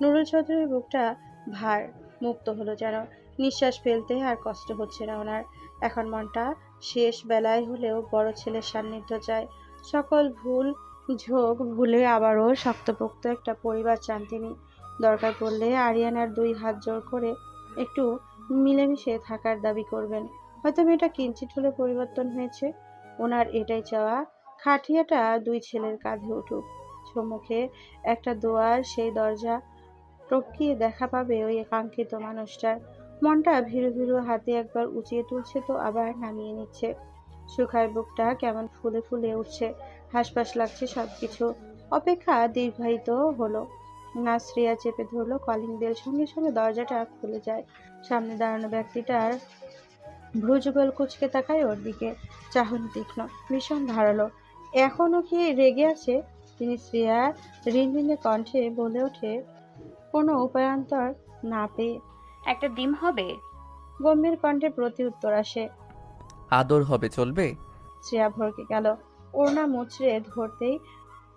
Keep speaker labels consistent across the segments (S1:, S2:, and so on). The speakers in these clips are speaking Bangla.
S1: নুরুল চৌধুরীর বুকটা ভার, মুক্ত হলো যেন। নিঃশ্বাস ফেলতে আর কষ্ট হচ্ছে না ওনার। এখন মনটা শেষ বেলায় হলেও বড় ছেলের সান্নিধ্য চায়। সকল ভুল, ঝোঁক ভুলে আবারও শক্তপোক্ত একটা পরিবার চান তিনি। দরকার পড়লে আরিয়ানার দুই হাত জোর করে একটু মিলেমিশে থাকার দাবি করবেন। হয়তো মেয়েটা কিঞ্চিত হলে পরিবর্তন হয়েছে। ওনার এটাই চাওয়া, খাটিয়াটা দুই ছেলের কাঁধে উঠুক। সম্মুখে একটা দোয়ার সেই দরজা টপকিয়ে দেখা পাবে ওই কাঙ্ক্ষিত মানুষটার। মনটা ভীরু ভীরু, হাতে একবার উঁচিয়ে তুলছে তো আবার নামিয়ে নিচ্ছে। শুকায় বুকটা কেমন ফুলে ফুলে উঠছে, হাসপাস লাগছে সব কিছু অপেক্ষা দীর্ঘায়িত হলো। নাসরিয়া চেপে ধরলো কলিং বেল, সঙ্গে সঙ্গে দরজাটা খুলে যায়। সামনে দাঁড়ানো ব্যক্তিটার ভ্রুযুগল কুচকে তাকায় ওর দিকে। চাহনি তীক্ষ্ণ, ভীষণ ধারালো। এখনও কি রেগে আছে? তিনি শ্রেয়ার রিনরিনে কণ্ঠে বলে ওঠে কোনো উপায়ান্তর না পেয়ে
S2: একটা ডিম হবে?
S1: গম্ভীর কণ্ঠে প্রতি উত্তর আসে।
S3: আদর হবে চলবে?
S1: শ্রেয়া ভরকে গেল। ওড়না মুচড়ে ধরতেই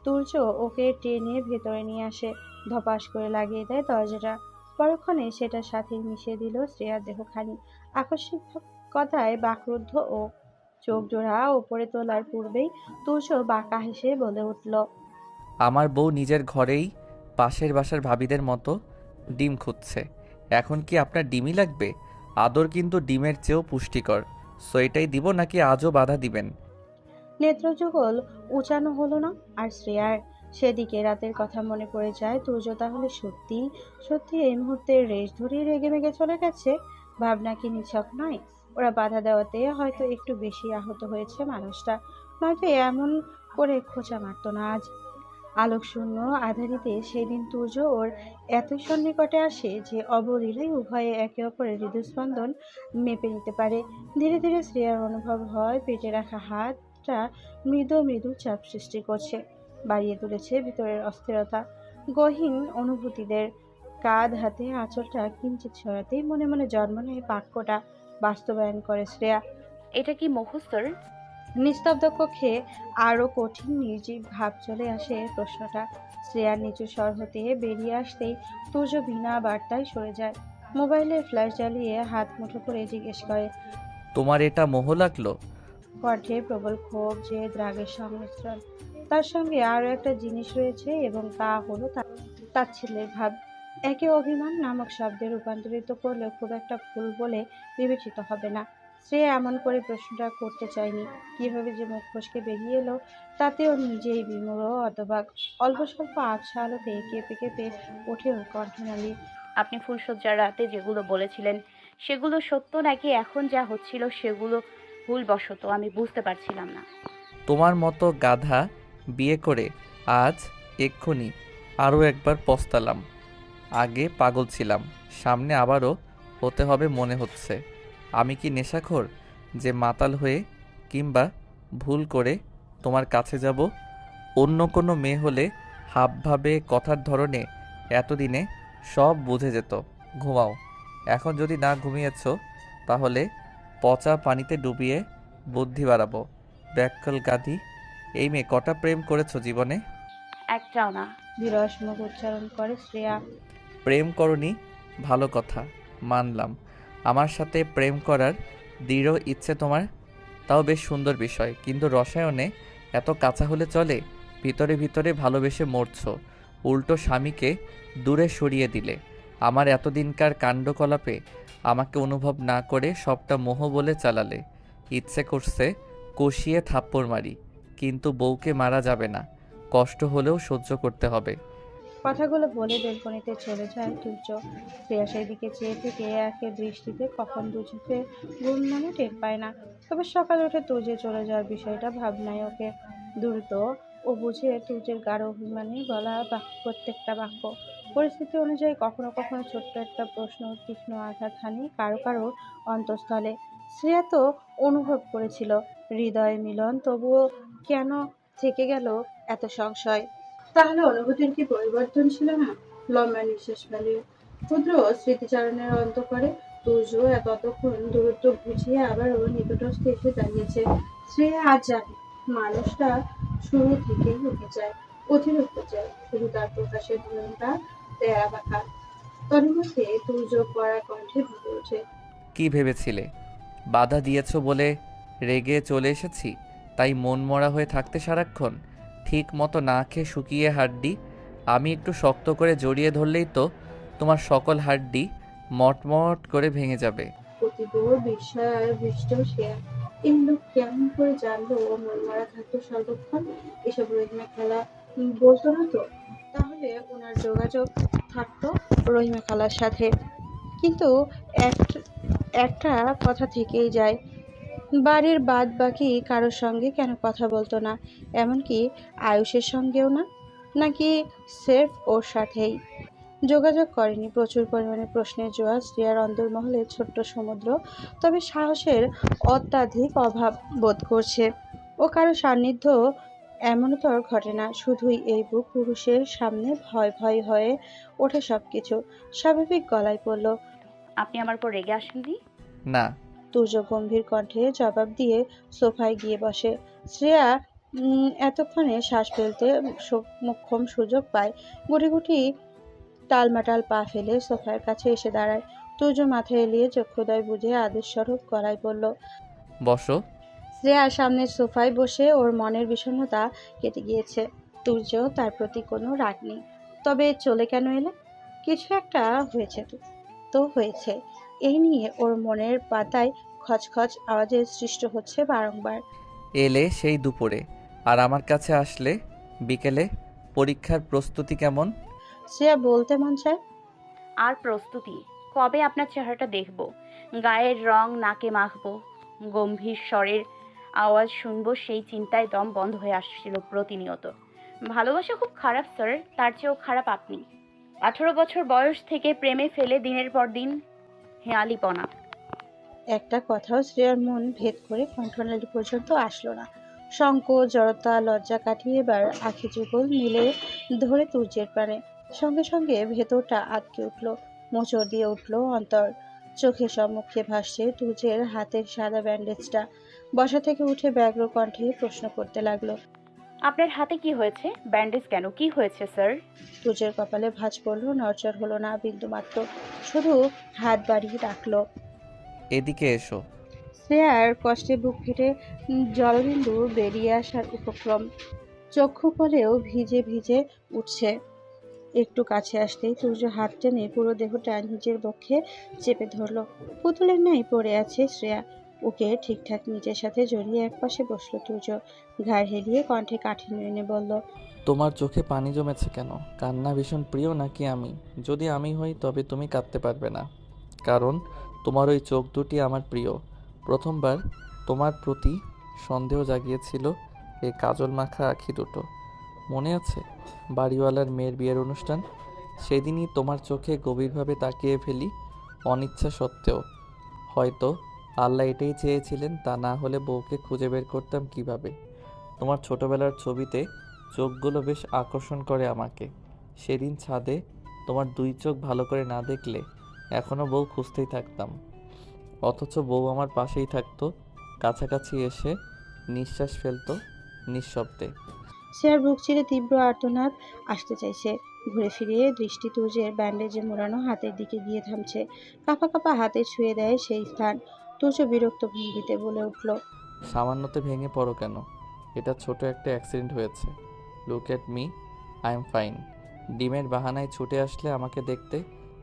S1: তুর্য ওকে টেনে ভেতরে নিয়ে আসে। ধপাস করে লাগিয়ে দেয় দরজাটা। পরক্ষণে সেটার সাথে মিশিয়ে দিল শ্রেয়ার দেহখানি। আকস্মিক কথায় বাকরুদ্ধ ও চোখ জোড়া ওপরে তোলার পূর্বেই তুর্য বাঁকা হেসে বলে উঠল
S3: আমার বউ নিজের ঘরেই পাশের বাসার ভাবিদের মতো ডিম খুঁজছে। এখন কি আপনার ডিমই লাগবে? আদর কিন্তু ডিমের চেয়েও পুষ্টিকর। সো এটাই দিব নাকি আজও বাধা দিবেন?
S1: নেত্রযুগল উঁচানো হলো না আর শ্রেয়ার সেদিকে রাতের কথা মনে পড়ে যায়। তুর্য তাহলে সত্যি সত্যি এই মুহূর্তে রেশ ধরিয়ে রেগে মেগে চলে গেছে? ভাবনা কি নিছক নয়? ওরা বাধা দেওয়াতে হয়তো একটু বেশি আহত হয়েছে মানুষটা। নয়তো এমন করে খোঁচা মারতো না আজ। আলোক শূন্য আধারিতে সেদিন তুর্য ওর এত সন্নিকটে আসে যে অবলীলায় উভয়ে একে অপরের হৃদস্পন্দন মেপে নিতে পারে। ধীরে ধীরে শ্রেয়ার অনুভব হয় পেটে রাখা হাতটা মৃদু মৃদু চাপ সৃষ্টি করছে, বাড়িয়ে তুলেছে ভিতরের অস্থিরতা। গহীন অনুভূতিদের কাঁধ হাতে আঁচলটা কিঞ্চিত সরাতেই মনে মনে জন্ম নেয় বাক্যটা বাস্তবায়ন করে শ্রেয়া।
S2: এটা কি মুখস্থর
S1: নিস্তব্ধ কক্ষে আরও কঠিন নির্জীব ভাব চলে আসে প্রশ্নটা। শ্রেয়ার নিচু স্বর হতে বেরিয়ে আসতেই তুর্য বিনা বার্তায় সরে যায়। মোবাইলের ফ্ল্যাশ জ্বালিয়ে হাত মুঠো করে জিজ্ঞেস করে
S3: তোমার এটা মোহ লাগল?
S1: কণ্ঠে প্রবল ক্ষোভ যে রাগের সংমিশ্রণ। তার সঙ্গে আরও একটা জিনিস রয়েছে এবং তা হলো তার তার ছেলের ভাব। একে অভিমান নামক শব্দে রূপান্তরিত করলেও খুব একটা ভুল বলে বিবেচিত হবে না। সে এমন করে প্রশ্নটা করতে চায়নি। কীভাবে যে মুখ ফসকে বেরিয়ে এলো তাতেও নিজেই বিমূঢ় অথবা অল্প স্বল্প আবছা আলোতে কেঁপে কেঁপে ওঠে ওর কণ্ঠনালী।
S2: আপনি ফুলসজ্জার রাতে যেগুলো বলেছিলেন সেগুলো সত্য নাকি এখন যা হচ্ছিল সেগুলো ভুলবশত আমি বুঝতে পারছিলাম না।
S3: তোমার মতো গাধা বিয়ে করে আজ এক্ষুনি আরও একবার পস্তালাম। আগে পাগল ছিলাম সামনে আবারও হতে হবে মনে হচ্ছে। আমি কি নেশাখোর যে মাতাল হয়ে কিংবা ভুল করে তোমার কাছে যাব? অন্য কোনো মেয়ে হলে হাবভাবে কথার ধরনে এতদিনে সব বুঝে যেত। ঘুমাও। এখন যদি না ঘুমিয়েছ তাহলে পচা পানিতে ডুবিয়ে বুদ্ধি বাড়াবো। ব্যাকল গাধি এই মেয়ে কটা প্রেম করেছ জীবনে?
S2: একটাও না।
S1: বিরস মুখ উচ্চারণ করে শ্রেয়া।
S3: প্রেম করনি ভালো কথা মানলাম। আমার সাথে প্রেম করার দৃঢ় ইচ্ছে তোমার? তাও বেশ সুন্দর বিষয়, কিন্তু রসায়নে এত কাঁচা হলে চলে? ভিতরে ভিতরে ভালোবেসে মরছো। উল্টো স্বামীকে দূরে সরিয়ে দিলে। আমার এতদিনকার কাণ্ডকলাপে আমাকে অনুভব না করে সবটা মোহ বলে চালালে। ইচ্ছে করছে কষিয়ে থাপ্পড় মারি, কিন্তু বউকে মারা যাবে না। কষ্ট হলেও সহ্য করতে হবে।
S1: কথাগুলো বলে বেলকনিতে চলে যায় তুর্য শ্রেয়া সেই দিকে চেয়ে থেকে একে দৃষ্টিতে কখন দু ঘুম মানে টের পায় না। তবে সকালে উঠে তুর্যে চলে যাওয়ার বিষয়টা ভাবনায় ওকে দ্রুত ও বুঝে তুর্যের গাঢ় অভিমানী গলা প্রত্যেকটা বাক্য। পরিস্থিতি অনুযায়ী কখনো কখনো ছোট্ট একটা প্রশ্ন, তীক্ষ্ণ আঘাত হানি কারও কারও অন্তঃস্থলে। শ্রেয়া তো অনুভব করেছিল, হৃদয় মিলন তবুও কেন থেকে গেল এত সংশয়? তাহলে অনুভূতির কি পরিবর্তন ছিল না? লম্বা নিঃশ্বাস ফেলে। ক্ষুদ্র স্মৃতিচারণের অন্ত করে তুর্য ততক্ষণ দূরত্ব বুঝিয়ে আবারও নিকটস্থ এসে দাঁড়িয়েছে। শ্রেয়া আজ জানে, মানুষটা শুরু থেকেই হতে চায় অতিরিক্ত চায় শুধু তার প্রকাশের ধরনটা তেরা পাখা তন্মধ্যে তুর্য পড়া কণ্ঠে ভরে ওঠে,
S3: কি ভেবেছিলে? বাধা দিয়েছ বলে রেগে চলে এসেছি? তাই মন মরা হয়ে থাকতে সারাক্ষণ? ঠিক মতো না খেয়ে শুকিয়ে হাড্ডি। আমি একটু শক্ত করে জড়িয়ে ধরলেই তো তোমার সকল হাড্ডি মটমট করে ভেঙে যাবে।
S1: প্রতিবোর বিস্ময় বৃষ্ট সে। লোক কেমন করে জানলো ও মন মারা থাকতো সর্বক্ষণ? এসব রহিমা খেলা বলতো না তো? তাহলে ওনার যোগাযোগ থাকতো রহিমা খালার সাথে। কিন্তু এক- একটা কথা থেকেই যায় বাড়ির বাদ বাকি কারোর সঙ্গে কেন কথা বলতো না? এমনকি আয়ুষের সঙ্গেও না? নাকি সেফ ওর সাথেই? যোগাযোগ করেনি প্রচুর পরিমাণে প্রশ্নের জোয়ার শ্রেয়ার অন্দরমহলে ছোট্ট সমুদ্র তবে সাহসের অত্যাধিক অভাব বোধ করছে। ও কারও সান্নিধ্য এমনতর ঘটে না শুধুই এই বুক পুরুষের সামনে ভয় ভয় হয়ে ওঠে সব কিছু স্বাভাবিক গলায় পড়ল
S2: আপনি আমার উপর রেগে আসেননি?
S3: না।
S1: তুর্য গম্ভীর কণ্ঠে জবাব দিয়ে সোফায় গিয়ে বসে। শ্রেয়া এতক্ষণে শ্বাস ফেলতে মোক্ষম সুযোগ পায়। গুটি গুটি টালমাটাল পা ফেলে সোফার কাছে এসে দাঁড়ায়। তুর্য মাথা এলিয়ে চক্ষুদয় বুঝে আদেশ স্বরূপ গলায় পড়ল
S3: বসো।
S1: শ্রেয়া সামনের সোফায় বসে ওর মনের বিষণ্ণতা কেটে গিয়েছে। তুর্য তার প্রতি কোনো রাগ নেই। তবে চলে কেন এলে? কিছু একটা হয়েছে তো হয়েছে। এই নিয়ে ওর মনের পাতায় খচখচ আওয়াজের সৃষ্টি হচ্ছে বারংবার।
S3: এলে সেই দুপুরে আর আমার কাছে আসলে বিকেলে পরীক্ষার প্রস্তুতি কেমন?
S1: শ্রেয়া বলতে মন চায়?
S2: আর প্রস্তুতি? কবে আপনার চেহারাটা দেখব? গায়ের রং নাকে মাখবো গম্ভীর স্বরের আওয়াজ শুনব সেই চিন্তায় দম বন্ধ হয়ে আসছিল প্রতিনিয়ত। ভালোবাসা খুব খারাপ স্যার তার চেয়েও খারাপ আপনি। আঠেরো বছর বয়স থেকে প্রেমে ফেলে দিনের পর দিন হেয়ালিপনা।
S1: একটা কথাও শ্রেয়ার মন ভেদ করে কণ্ঠনালী পর্যন্ত আসলো না। সংকোচ জড়তা, লজ্জা কাটিয়ে এবার আখি যুগল মিলে ধরে তুর্যের প্রাণে। সঙ্গে সঙ্গে ভেতরটা আটকে উঠল, মোচড় দিয়ে উঠল অন্তর। চোখের সম্মুখে ভাসছে তুর্যের হাতের সাদা ব্যান্ডেজটা। বসা থেকে উঠে ব্যগ্র কণ্ঠে প্রশ্ন করতে লাগল
S2: আপনার হাতে কি হয়েছে? ব্যান্ডেজ কেন? কি হয়েছে স্যার?
S1: তুর্যের কপালে ভাঁজ পড়ল নড়চড় হলো না বিন্দু মাত্র। শুধু হাত বাড়িয়ে রাখল।
S3: এদিকে এসো।
S1: শ্রেয়ার কষ্টে বুক ফেটে জলবিন্দু বেরিয়ে আসার উপক্রম। চক্ষু কলেও ভিজে ভিজে উঠছে। একটু কাছে আসতেই সূর্য হাত টেনে পুরো দেহটা নিজের বক্ষে চেপে ধরলো। পুতুলের ন্যায় পড়ে আছে শ্রেয়া। ওকে ঠিকঠাক নিজের সাথে জড়িয়ে একপাশে বসল তুর্য। ঘাড় হেলিয়ে কণ্ঠে কাঠিন্য এনে বলল,
S3: তোমার চোখে পানি জমেছে কেন? কান্না ভীষণ প্রিয় নাকি আমি? যদি আমি হই, তবে তুমি কাঁদতে পারবে না। কারণ তোমার ওই চোখ দুটি আমার প্রিয়। প্রথমবার তোমার প্রতি সন্দেহ জাগিয়েছিল এই কাজল মাখা আখি দুটো। মনে আছে বাড়িওয়ালার মেয়ের বিয়ের অনুষ্ঠান? সেদিনই তোমার চোখে গভীরভাবে তাকিয়ে ফেলি অনিচ্ছা সত্ত্বেও। হয়তো আল্লাহ এটাই চেয়েছিলেন, তা না হলে বউকে খুঁজে বের করতাম কীভাবে? তোমার ছোটবেলার ছবিতে চোখগুলো বেশ আকর্ষণ করে আমাকে। সেদিন ছাদে তোমার দুই চোখ ভালো করে না দেখলে এখনও বউ খুঁজতেই থাকতাম। অথচ বউ আমার পাশেই থাকতো, কাছাকাছি এসে নিঃশ্বাস ফেলতো নিঃশব্দে।
S1: শ্রেয়ার বুক চিরে তীব্র আর্তনাদ আসতে চাইছে। ঘুরে ফিরিয়ে দৃষ্টি তুর্যের ব্যান্ডেজে মোড়ানো হাতের দিকে গিয়ে থামছে। কাপা কাপা হাতে ছুঁয়ে দেয় সেই স্থান। তুর্য বিরক্ত ভঙ্গিতে বলে উঠল
S3: সামান্যতে ভেঙে পড়ো কেন? এটা ছোট একটা অ্যাক্সিডেন্ট হয়েছে। Look at me I am fine ডিমের বাহানায় ছুটে আসলে আমাকে দেখতে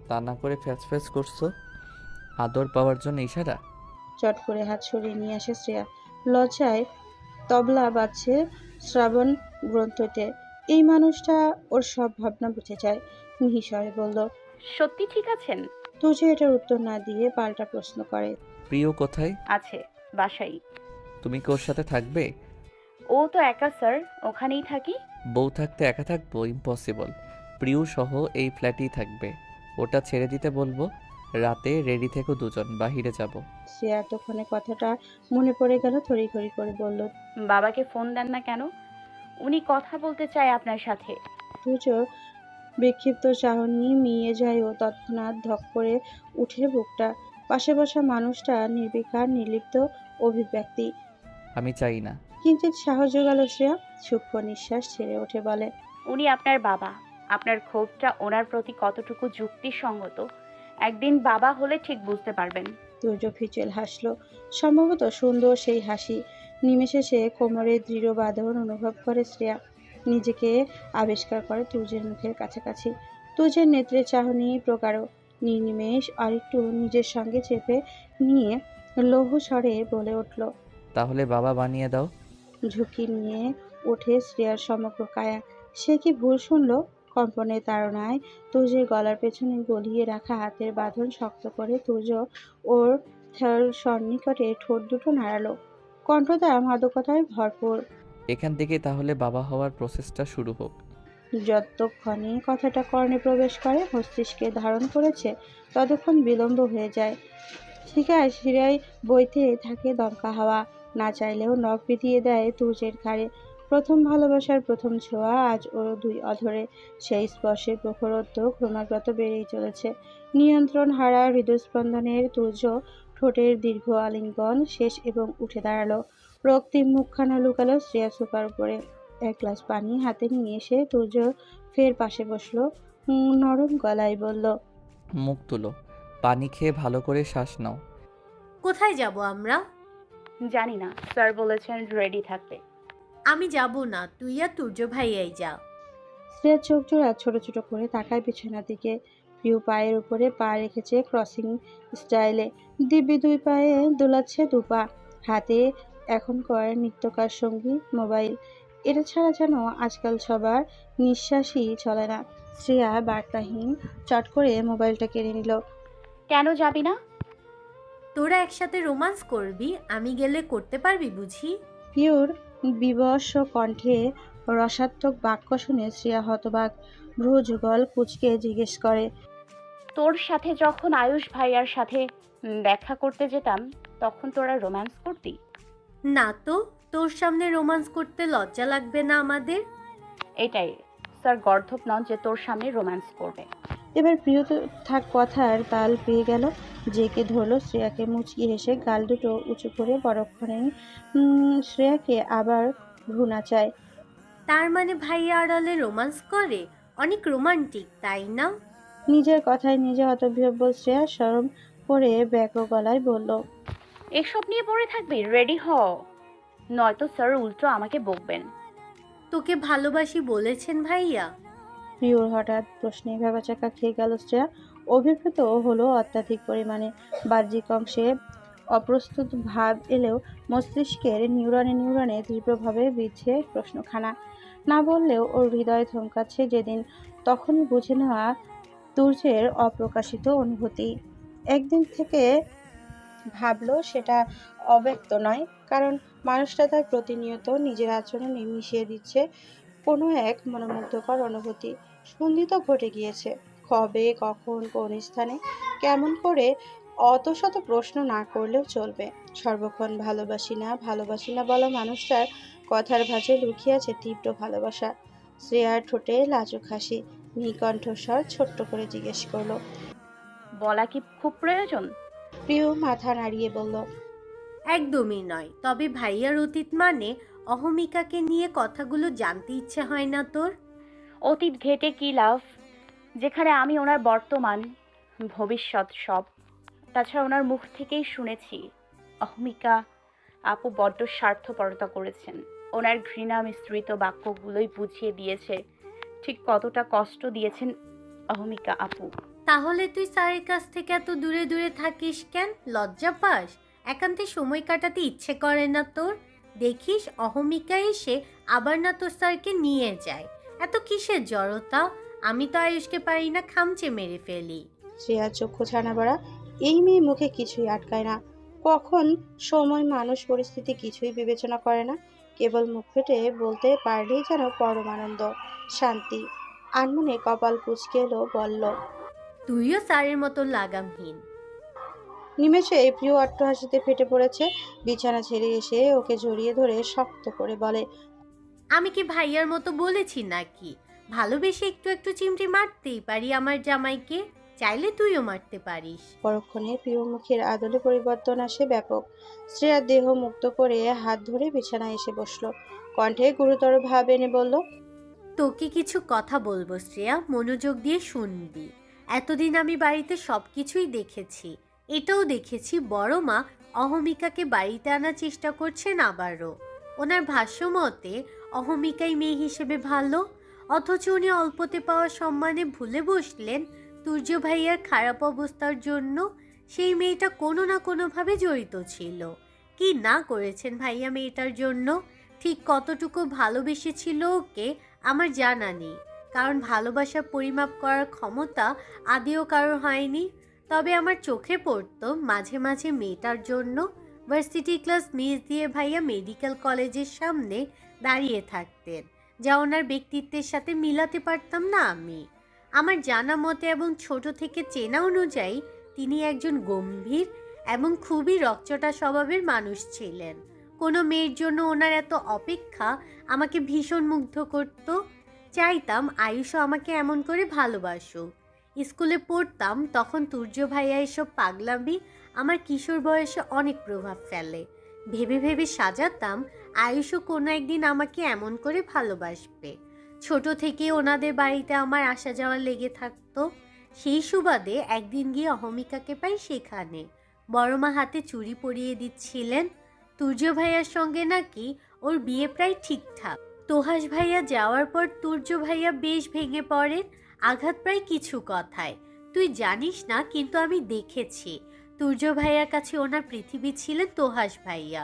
S3: তা না করে ফ্যাচ ফ্যাচ করছ? আদর পাওয়ার জন্য ইশারা?
S1: চট করে হাত সরিয়ে নিয়ে আসে শ্রেয়া। লজ্জায় তবলা বাজছে শ্রাবণ গ্রন্থতে। এই মানুষটা ওর সব ভাবনা বুঝে যায়। মিহিসরে বলল
S2: সত্যি ঠিক আছেন?
S1: তুর্য এটার উত্তর না দিয়ে পাল্টা প্রশ্ন করে।
S3: প্রিয় কোথায়?
S2: আছে বাসাই
S3: তুমি কি ওর সাথে থাকবে?
S2: ও তো একা স্যার। ওখানেই থাকি।
S3: বউ থাকতে একা থাকব? ইম্পসিবল প্রিয় সহ এই ফ্ল্যাটেই থাকবে। ওটা ছেড়ে দিতে বলব। রাতে রেডি থেকো দুজন বাহিরে যাব।
S1: শ্রেয়া এতক্ষণে কথাটা মনে পড়ে গেল তড়িঘড়ি করে বলল
S2: বাবাকে ফোন দেন না কেন? উনি কথা বলতে চায় আপনার সাথে।
S1: তুর্য বিক্ষিপ্ত চাহনি মিয়ে যায় ও তৎক্ষণাৎ ধক করে উঠে বুকটা পাশে বসা মানুষটা নির্বিকার নির্লিপ্ত অভিব্যক্তি।
S3: আমি চাই না।
S1: কিঞ্চিত সাহস জোগালো শ্রেয়া সূক্ষ্ম নিঃশ্বাস ছেড়ে উঠে বলে।
S2: উনি আপনার বাবা। আপনার ক্ষোভটা ওনার প্রতি কতটুকু যুক্তিসঙ্গত একদিন বাবা হলে ঠিক বুঝতে পারবেন।
S1: তুর্য ফিচেল হাসলো। সম্ভবত সুন্দর সেই হাসি। নিমেষে সে কোমরে দৃঢ় বাঁধন অনুভব করে শ্রেয়া। নিজেকে আবিষ্কার করে তুর্যের মুখের কাছাকাছি। তুর্যের নেত্রে চাহনি প্রকারও নির্নিমেষ আরেকটু নিজের সঙ্গে চেপে নিয়ে লৌহ স্বরে বলে উঠল
S3: তাহলে বাবা বানিয়ে দাও।
S1: ঝুঁকি নিয়ে ওঠে শ্রেয়ার সমগ্র কায়া। সে কি ভুল শুনল? কম্পনের তাড়নায় তুজের গলার পেছনে গলিয়ে রাখা হাতের বাঁধন শক্ত করে তুর্য ওর সন্নিকটে ঠোঁট দুটো নাড়ালো। কণ্ঠটা মাদকতায় ভরপুর।
S3: এখান থেকে তাহলে বাবা হওয়ার প্রসেসটা শুরু হোক।
S1: যতক্ষণে কথাটা কর্ণে প্রবেশ করে, মস্তিষ্কে ধারণ করেছে, ততক্ষণ বিলম্ব হয়ে যায়। শিকায় শিরায় বইতে থাকে দমকা হাওয়া। না চাইলেও নখ পিটিয়ে দেয় তুর্যের ঘাড়ে। প্রথম ভালোবাসার প্রথম ছোঁয়া আজ ওর দুই অধরে। সেই স্পর্শের প্রখরত্ব ক্রমাগত বেড়েই চলেছে। নিয়ন্ত্রণ হারা হৃদস্পন্দনের তুর্য ঠোঁটের দীর্ঘ আলিঙ্গন শেষ এবং উঠে দাঁড়াল। রক্তিম মুখখানা লুকালো শ্রেয়া সোফার উপরে। এক গ্লাস পানি হাতে নিয়ে এসে তুর্য ফের পাশে বসল। নরম গলায় বলল
S3: মুখ তুলো পানি খেয়ে ভালো করে শ্বাস নাও।
S4: কোথায় যাব আমরা?
S2: জানি না স্যার বলেছেন রেডি থাকতে।
S4: আমি যাব না তুই আর তুর্য ভাইয়াই যা
S1: শ্রেয়ার চোখ জোড়া ছোট ছোট করে তাকায় বিছানার দিকে। প্রিয় পায়ের উপরে পা রেখেছে ক্রসিং স্টাইলে দিব্যি দুই পায়ে দোলাচ্ছে দুপা। হাতে এখন করে নিত্যকার সঙ্গী মোবাইল। এটা ছাড়া যেন আজকাল সবার নিঃশ্বাসই চলে না। শ্রেয়া বার্তাহীন চট করে মোবাইলটা কেড়ে নিল।
S2: কেন যাবি না?
S4: তোরা একসাথে রোমান্স করবি আমি গেলে করতে পারবি বুঝি?
S1: পিওর বিবশ কণ্ঠে রসাত্মক বাক্য শুনে শ্রেয়া হতবাক। ভ্রু যুগল কুচকে জিজ্ঞেস করে
S2: তোর সাথে যখন আয়ুষ ভাইয়ার সাথে দেখা করতে যেতাম তখন তোরা রোম্যান্স করতি?
S4: না তো তোর সামনে রোমান্স করতে লজ্জা লাগবে না আমাদের?
S2: এটাই স্যার গর্ধব নন যে তোর সামনে রোম্যান্স করবে।
S1: এবার প্রিয় তো থাক কথার তাল পেয়ে গেল জেকে ধরলো শ্রেয়াকে মুচকি হেসে গাল দুটো উঁচু করে বরক্ষণে শ্রেয়াকে আবার ভ্রু চায়।
S4: তার মানে ভাইয়া আড়ালে রোমান্স করে? অনেক রোমান্টিক তাই না?
S1: নিজের কথায় নিজে হতবিহব্বল শ্রেয়া সরম করে ব্যাক গলায় বলল
S2: এসব নিয়ে পড়ে থাকবি রেডি হ নয়তো স্যার উল্টো আমাকে বকবেন।
S4: তোকে ভালোবাসি বলেছেন ভাইয়া।
S1: প্রিয়র হঠাৎ প্রশ্নে ভেবাচাকা খেয়ে গেল শ্রেয়া। অভিভূত হলো অত্যাধিক পরিমাণে বাহ্যিক অংশে অপ্রস্তুত ভাব এলেও মস্তিষ্কের নিউরনে নিউরনে তীব্রভাবে বিচ্ছে প্রশ্নখানা। না বললেও ওর হৃদয় থমকাচ্ছে যেদিন তখনই বুঝে নেওয়া তুর্যের অপ্রকাশিত অনুভূতি। একদিন থেকে ভাবলো সেটা অব্যক্ত নয় কারণ মানুষটা তার প্রতিনিয়ত নিজের আচরণে মিশিয়ে দিচ্ছে কোনো এক মনোমুগ্ধকর অনুভূতি। সন্ধিত ঘটে গিয়েছে। কবে কখন কোন স্থানে কেমন করে অত শত প্রশ্ন না করলেও চলবে। সর্বক্ষণ ভালোবাসি না ভালোবাসি না বলা মানুষটার কথার ভাঁজে লুকিয়ে আছে তীব্র ভালোবাসা। শ্রেয়ার ঠোঁটে লাজুক হাসি নিকণ্ঠস্বর ছোট্ট করে জিজ্ঞেস করল
S2: বলা কি খুব প্রয়োজন?
S1: প্রিয় মাথা নাড়িয়ে বলল
S4: একদমই নয়। তবে ভাইয়ার অতীত মানে অহমিকাকে নিয়ে কথাগুলো জানতে ইচ্ছে হয় না তোর?
S2: অতীত ঘেটে কি লাভ? যেখানে আমি ওনার বর্তমান ভবিষ্যৎ সব। তাছাড়া ওনার মুখ থেকেই শুনেছি অহমিকা আপু বড্ড স্বার্থপরতা করেছেন। ওনার ঘৃণা মিশ্রিত বাক্যগুলোই বুঝিয়ে দিয়েছে ঠিক কতটা কষ্ট দিয়েছেন অহমিকা আপু।
S4: তাহলে তুই স্যারের কাছ থেকে এত দূরে দূরে থাকিস কেন? লজ্জা পাস? একান্তে সময় কাটাতে ইচ্ছে করে না তোর? দেখিস অহমিকা এসে আবার না তোর স্যারকে নিয়ে যায়। এত কিসের জড়তা আমি তো আয়ুষকে পারি না খামচে মেরে ফেলি।
S1: শ্রেয়া চক্ষু ছানা বড়া এই মেয়ে মুখে কিছুই আটকায় না। কখন সময় মানুষ পরিস্থিতি কিছুই বিবেচনা করে না। কেবল মুখ ফেটে বলতে পারলেই যেন পরম আনন্দ শান্তি। আনমনে কপাল কুচকে এলো বলল
S4: তুইও স্যারের মতো লাগামহীন।
S1: নিমেষে এই প্রিয় অট্টহাসিতে ফেটে পড়েছে বিছানা ছেড়ে এসে ওকে জড়িয়ে ধরে শক্ত করে বলে
S4: আমি কি ভাইয়ার মতো বলেছি নাকি? ভালোবেসে একটু একটু চিমটি মারতেই পারি আমার জামাইকে চাইলে তুইও মারতে পারিস।
S1: পরক্ষণে প্রিয় মুখের আদলে পরিবর্তন আসে ব্যাপক। শ্রেয়ার দেহ মুক্ত করে হাত ধরে বিছানায় এসে বসল। কণ্ঠে গুরুতর ভাব এনে বলল
S4: তোকে কিছু কথা বলব শ্রেয়া মনোযোগ দিয়ে শুনবি। এতদিন আমি বাড়িতে সব কিছুই দেখেছি। এটাও দেখেছি বড় মা অহমিকাকে বাড়িতে আনার চেষ্টা করছেন আবারও। ওনার ভাষ্য মতে, অহমিকাই মেয়ে হিসেবে ভালো, অথচ উনি অল্পতে পাওয়া সম্মানে ভুলে বসলেন তুর্য ভাইয়ার খারাপ অবস্থার জন্য। সেই মেয়েটা কোনো না কোনোভাবে জড়িত ছিল। কি না করেছেন ভাইয়া মেয়েটার জন্য? ঠিক কতটুকু ভালোবেসেছিল ওকে আমার জানা নেই। কারণ ভালোবাসা পরিমাপ করার ক্ষমতা আদিও কারোর হয়নি। তবে আমার চোখে পড়তো মাঝে মাঝে মেয়েটার জন্য ভার্সিটি ক্লাস মিস দিয়ে ভাইয়া মেডিকেল কলেজের সামনে দাঁড়িয়ে থাকতেন, যা ওনার ব্যক্তিত্বের সাথে মিলাতে পারতাম না আমি। আমার জানা মতে এবং ছোট থেকে চেনা অনুযায়ী তিনি একজন গম্ভীর এবং খুবই রকচটা স্বভাবের মানুষ ছিলেন। কোনো মেয়ের জন্য ওনার এত অপেক্ষা আমাকে ভীষণ মুগ্ধ করত। চাইতাম আয়ুষও আমাকে এমন করে ভালোবাসুক। স্কুলে পড়তাম, তখন তুর্য ভাইয়া এসব পাগলামি আমার কিশোর বয়সে অনেক প্রভাব ফেলে। ভেবে ভেবে সাজাতাম, আয়ুষও কোনো একদিন আমাকে এমন করে ভালোবাসবে। ছোট থেকে ওনাদের বাড়িতে আমার আসা যাওয়া লেগে থাকতো। সেই সুবাদে একদিন গিয়ে অহমিকাকে পাই সেখানে। বড়মা হাতে চুরি পরিয়ে দিচ্ছিলেন। তুর্য ভাইয়ার সঙ্গে নাকি ওর বিয়ে প্রায় ঠিকঠাক। তোহাস ভাইয়া যাওয়ার পর তুর্য ভাইয়া বেশ ভেঙে পড়েন। আঘাত প্রায় কিছু কথায়। তুই জানিস না, কিন্তু আমি দেখেছি। তুর্য ভাইয়ার কাছে ওনার পৃথিবী ছিলেন তোহাস ভাইয়া।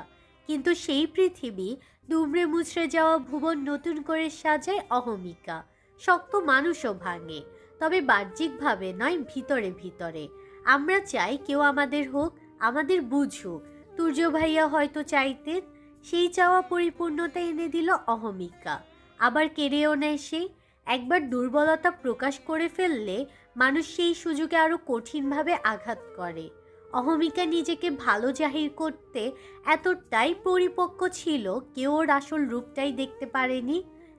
S4: কিন্তু সেই পৃথিবী দুমড়ে মুচড়ে যাওয়া ভুবন নতুন করে সাজায় অহমিকা। শক্ত মানুষও ভাঙে, তবে বাহ্যিকভাবে নয়, ভিতরে ভিতরে। আমরা চাই কেউ আমাদের হোক, আমাদের বুঝুক। তুর্য ভাইয়া হয়তো চাইতেন, সেই চাওয়া পরিপূর্ণতা এনে দিল অহমিকা। আবার কেড়েও নেয় সে একবার দুর্বলতা প্রকাশ করে ফেললে মানুষ সেই সুযোগে আরও কঠিনভাবে আঘাত করে। অহমিকা নিজেকে ভালো জাহির করতে এতটাই পরিপক্ক ছিল, কেউ ওর আসল রূপটাই দেখতে পারেনি,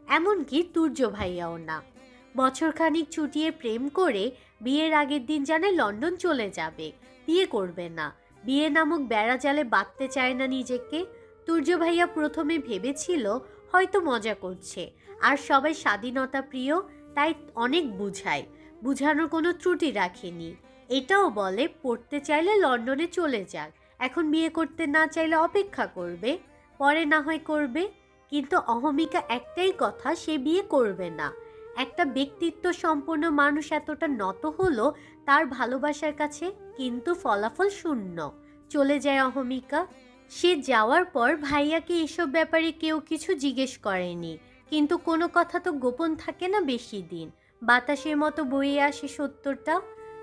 S4: এমনকি তুর্য ভাইয়াও না। বছরখানিক ছুটিয়ে প্রেম করে বিয়ের আগের দিন জানে লন্ডন চলে যাবে, বিয়ে করবে না। বিয়ে নামক বেড়া জালে বাঁধতে চায় না নিজেকে। তুর্য ভাইয়া প্রথমে ভেবেছিল হয়তো মজা করছে আর সবাই স্বাধীনতা প্রিয়, তাই অনেক বুঝায়। বুঝানোর কোনো ত্রুটি রাখেনি। এটাও বলে, পড়তে চাইলে লন্ডনে চলে যাক। এখন বিয়ে করতে না চাইলে অপেক্ষা করবে। পরে না হয় করবে। কিন্তু অহমিকা একটাই কথা, সে বিয়ে করবে না। একটা ব্যক্তিত্ব সম্পন্ন মানুষ এতটা নত হলো তার ভালোবাসার কাছে, কিন্তু ফলাফল শূন্য। চলে যায় অহমিকা। সে যাওয়ার পর ভাইয়াকে এসব ব্যাপারে কেউ কিছু জিজ্ঞেস করেনি। কিন্তু কোনো কথা তো গোপন থাকে না বেশি দিন। বাতাসের মতো বয়ে আসে সত্যটা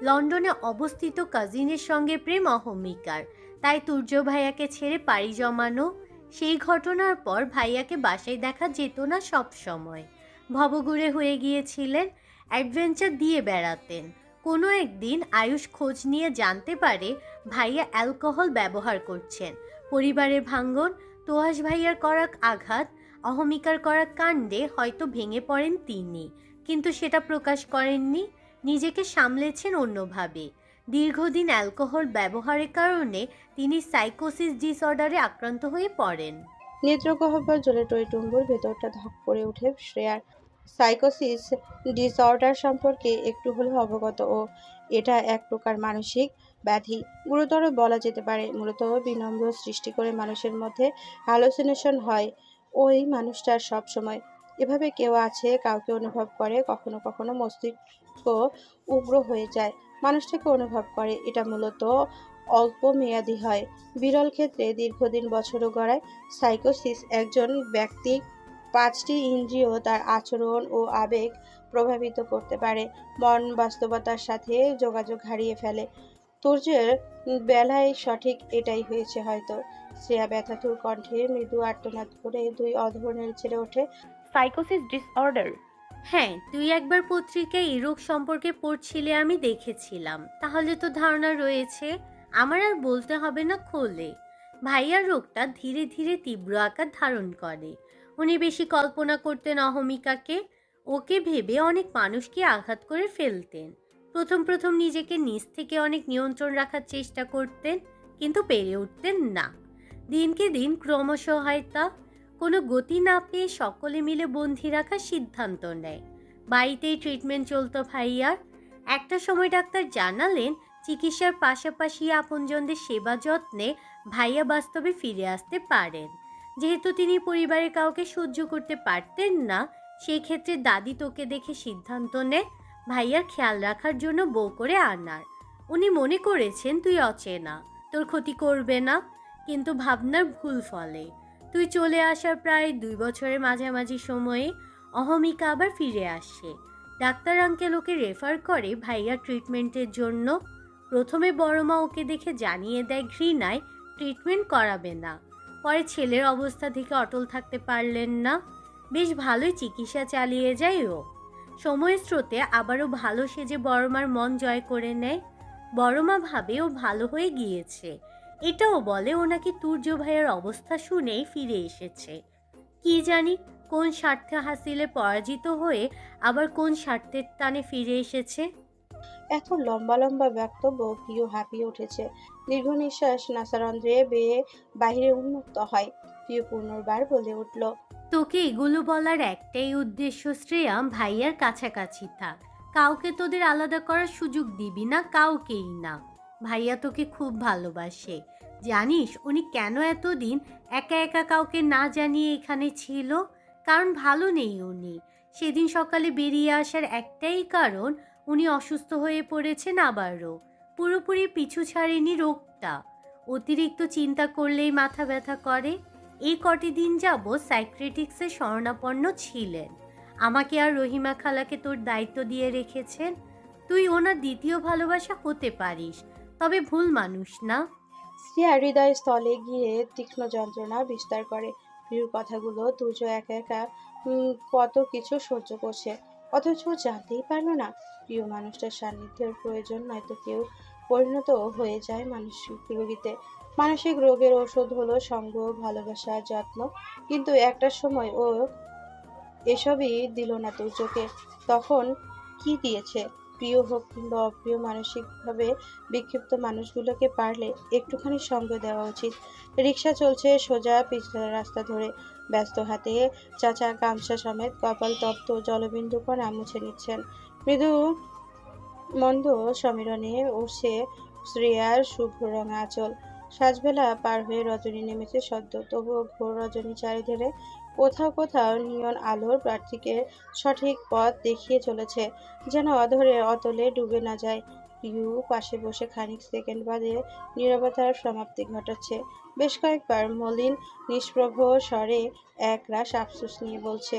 S4: লন্ডনে অবস্থিত কাজিনের সঙ্গে প্রেম অহমিকার তাই তুর্য ভাইয়াকে ছেড়ে পাড়ি জমানো। সেই ঘটনার পর ভাইয়াকে বাসায় দেখা যেত না সব সময়। ভবঘুরে হয়ে গিয়েছিলেন, অ্যাডভেঞ্চার দিয়ে বেড়াতেন। কোনো একদিন আয়ুষ খোঁজ নিয়ে জানতে পারে ভাইয়া অ্যালকোহল ব্যবহার করছেন। পরিবারের ভাঙ্গন তোয়াস ভাইয়ার করা আঘাত অহমিকার করা কাণ্ডে হয়তো ভেঙে পড়েন তিনি, কিন্তু সেটা প্রকাশ করেননি, নিজেকে সামলেছেন অন্যভাবে। দীর্ঘদিন অ্যালকোহল ব্যবহারের কারণে তিনি সাইকোসিস ডিসঅর্ডারে আক্রান্ত হয়ে পড়েন।
S1: নেত্রগহ্বর জলে টইটুম্বুর ভেতরটা ধক করে উঠে শ্রেয়ার। সাইকোসিস ডিসঅর্ডার সম্পর্কে একটু হলেও অবগত ও এটা এক প্রকার মানসিক ব্যাধি। গুরুতর বলা যেতে পারে, মূলত বিনম্র সৃষ্টি করে মানুষের মধ্যে হ্যালোসিনেশন হয়। ওই মানুষটার সব সময়। এভাবে কেউ আছে, কাউকে অনুভব করে, কখনো কখনো মস্তিষ্ক উগ্র হয়ে যায়। মানুষটাকে অনুভব করে, এটা মূলত অল্প মেয়াদি হয়। বিরল ক্ষেত্রে দীর্ঘদিন বছরও গড়ায় সাইকোসিস। একজন ব্যক্তি পাঁচটি ইন্দ্রিয় তার আচরণ ও আবেগ প্রভাবিত করতে পারে। মন বাস্তবতার সাথে যোগাযোগ হারিয়ে ফেলে। তুর্যের বেলায় সঠিক এটাই হয়েছে হয়তো। শ্রেয়া ব্যথা ব্যথাতুর কণ্ঠে মৃদু আর্তনাদ করে দুই অধরণের ছেড়ে ওঠে।
S2: সাইকোসিস ডিসঅর্ডার।
S4: হ্যাঁ তুই একবার পত্রিকায় এই রোগ সম্পর্কে পড়ছিলে আমি দেখেছিলাম। তাহলে তো ধারণা রয়েছে। আমার আর বলতে হবে না খোলে। ভাইয়ার রোগটা ধীরে ধীরে তীব্র আকার ধারণ করে। উনি বেশি কল্পনা করতেন অহমিকাকে। ওকে ভেবে অনেক মানুষকে আঘাত করে ফেলতেন। প্রথম প্রথম নিজেকে নিজ থেকে অনেক নিয়ন্ত্রণ রাখার চেষ্টা করতেন, কিন্তু পেরে উঠতেন না। দিনকে দিন ক্রমশ হয় তা, কোনো গতি না পেয়ে সকলে মিলে বন্দি রাখার সিদ্ধান্ত নেয়। বাড়িতেই ট্রিটমেন্ট চলতো ভাইয়ার। একটা সময় ডাক্তার জানালেন, চিকিৎসার পাশাপাশি আপনজনদের সেবা যত্নে ভাইয়া বাস্তবে ফিরে আসতে পারেন। যেহেতু তিনি পরিবারের কাউকে সহ্য করতে পারতেন না সেই ক্ষেত্রে দাদি তোকে দেখে সিদ্ধান্ত নেয়। ভাইয়ার খেয়াল রাখার জন্য বউ করে আনার। উনি মনে করেছেন, তুই অচেনা, তোর ক্ষতি করবে না। কিন্তু ভাবনার ভুল ফলে। তুই চলে আসার প্রায় দুই বছরের মাঝামাঝি সময়ে অহমিকা আবার ফিরে আসে। ডাক্তার আঙ্কেল ওকে রেফার করে ভাইয়া ট্রিটমেন্টের জন্য। প্রথমে বড় মা ওকে দেখে জানিয়ে দেয়, ঘৃণায় ট্রিটমেন্ট করাবে না। পরে ছেলের অবস্থা থেকে অটল থাকতে পারলেন না। বেশ ভালোই চিকিৎসা চালিয়ে যায় ও। সময়ের স্রোতে আবারও ভালো সেজে বড়মার মন জয় করে নেয়। বড়মা ভাবে ও ভালো হয়ে গিয়েছে। এটাও বলে ও নাকি তুর্য ভাইয়ের অবস্থা শুনেই ফিরে এসেছে। কি জানি কোন স্বার্থে হাসিলে পরাজিত হয়ে আবার কোন স্বার্থের টানে ফিরে এসেছে?
S1: এত লম্বা লম্বা বক্তব্য প্রিয় হাঁপিয়ে উঠেছে। দীর্ঘ নিঃশ্বাস নাসারন্ধ্রে বেয়ে বাহিরে উন্মুক্ত হয়। প্রিয় পুনর্বার বলে উঠল
S4: তোকে এগুলো বলার একটাই উদ্দেশ্য শ্রেয়া ভাইয়ার কাছাকাছি থাক। কাউকে তোদের আলাদা করার সুযোগ দিবি না, কাউকেই না। ভাইয়া তোকে খুব ভালোবাসে। জানিস, উনি কেন এতদিন একা একা কাউকে না জানিয়ে এখানে ছিল? কারণ ভালো নেই উনি। সেদিন সকালে বেরিয়ে আসার একটাই কারণ, উনি অসুস্থ হয়ে পড়েছেন আবারও। পুরোপুরি পিছু ছাড়েনি রোগটা। অতিরিক্ত চিন্তা করলেই মাথা ব্যথা করে। এই কটি দিন যাব সাইক্রেটিক্সে শরণাপন্ন ছিলেন। আমাকে আর রহিমা খালাকে তোর দায়িত্ব দিয়ে রেখেছেন। তুই ওনার দ্বিতীয় ভালোবাসা হতে পারিস, তবে ভুল মানুষ না।
S1: শ্রিয়া হৃদয় স্থলে গিয়ে তীক্ষ্ণ যন্ত্রণা বিস্তার করে। প্রিয় কথাগুলো তুজ একা একা কত কিছু সহ্য করছে। অথচ জানতেই পারল না, প্রিয় মানুষটার সান্নিধ্যের প্রয়োজন নয়তো কেউ পরিণত হয়ে যায় মানসিক রোগীতে। মানসিক রোগের ওষুধ হলো সঙ্গ, ভালোবাসা, যত্ন। কিন্তু একটা সময় ও এসবই দিল না তুর্যকে তখন কি দিয়েছে? প্রিয় হোক কিংবা অপ্রিয় মানসিকভাবে বিক্ষিপ্ত মানুষগুলোকে পারলে একটুখানি সঙ্গ দেওয়া উচিত। রিক্সা চলছে সোজা পিছনের রাস্তা ধরে। ব্যস্ত হাতে চাচা গামছা সমেত কপাল তপ্ত জলবিন্দু কণা মুছে নিচ্ছেন। মৃদু মন্দ সমীরণে উঠছে শ্রেয়ার শুভ্র রঙা আঁচল। সাজবেলা পার হয়ে রজনী নেমেছে সদ্য। তবুও ঘোর রজনী চারিধারে কোথাও কোথাও নিয়ন আলোর প্রার্থীকে সঠিক পথ দেখিয়ে চলেছে, যেন অধরে অতলে ডুবে না যায়। পিউ পাশে বসে খানিক সেকেন্ড বাদে নীরবতার সমাপ্তি ঘটাচ্ছে। বেশ কয়েকবার মলিন, নিষ্প্রভ স্বরে এক রাস আফসোস নিয়ে বলছে,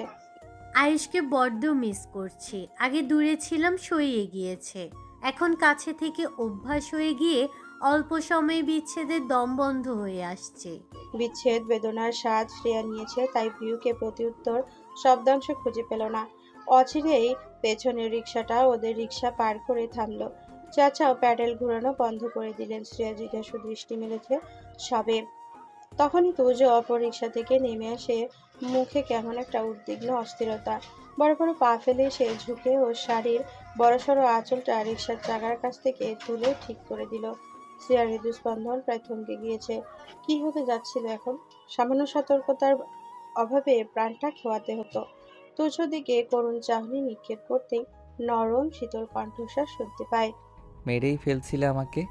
S4: আয়ুষকে বড্ড মিস করছি। আগে দূরে ছিলাম সইয়ে গিয়েছে এখন কাছে থেকে অভ্যাস হয়ে গিয়ে অল্প সময়ে বিচ্ছেদের দম বন্ধ হয়ে আসছে।
S1: বিচ্ছেদ, বেদনার স্বাদ শ্রেয়া নিয়েছে, তাই পিউকে প্রত্যুত্তর শব্দাংশ খুঁজে পেল না। অচিরেই পেছনের রিক্সাটা ওদের রিক্সা পার করে থামলো। চাচাও প্যাডেল ঘুরানো বন্ধ করে দিলেন, শ্রেয়া জিজ্ঞাসু দৃষ্টি মেলেছে সবে। তখনই তুজ অপর রিক্সা থেকে নেমে আসে মুখে কেমন একটা উদ্বিগ্ন অস্থিরতা। বড় বড় পা ফেলে সে ঝুঁকে ও শাড়ির বড়সড় আঁচলটা রিক্সার চাকার কাছ থেকে তুলে ঠিক করে দিল। শ্রেয়ার হৃদস্পন্দন প্রায় থমকে গিয়েছে। কি হতে যাচ্ছিল এখন? সামান্য সতর্কতার অভাবে প্রাণটা খেয়াতে হতো। তুচ্ছ দিকে করুণ চাহনি নিক্ষেপ করতেই নরম শীতল কণ্ঠস্বর শুনতে পায়।
S3: মেরেই ফেলছিল আমাকে?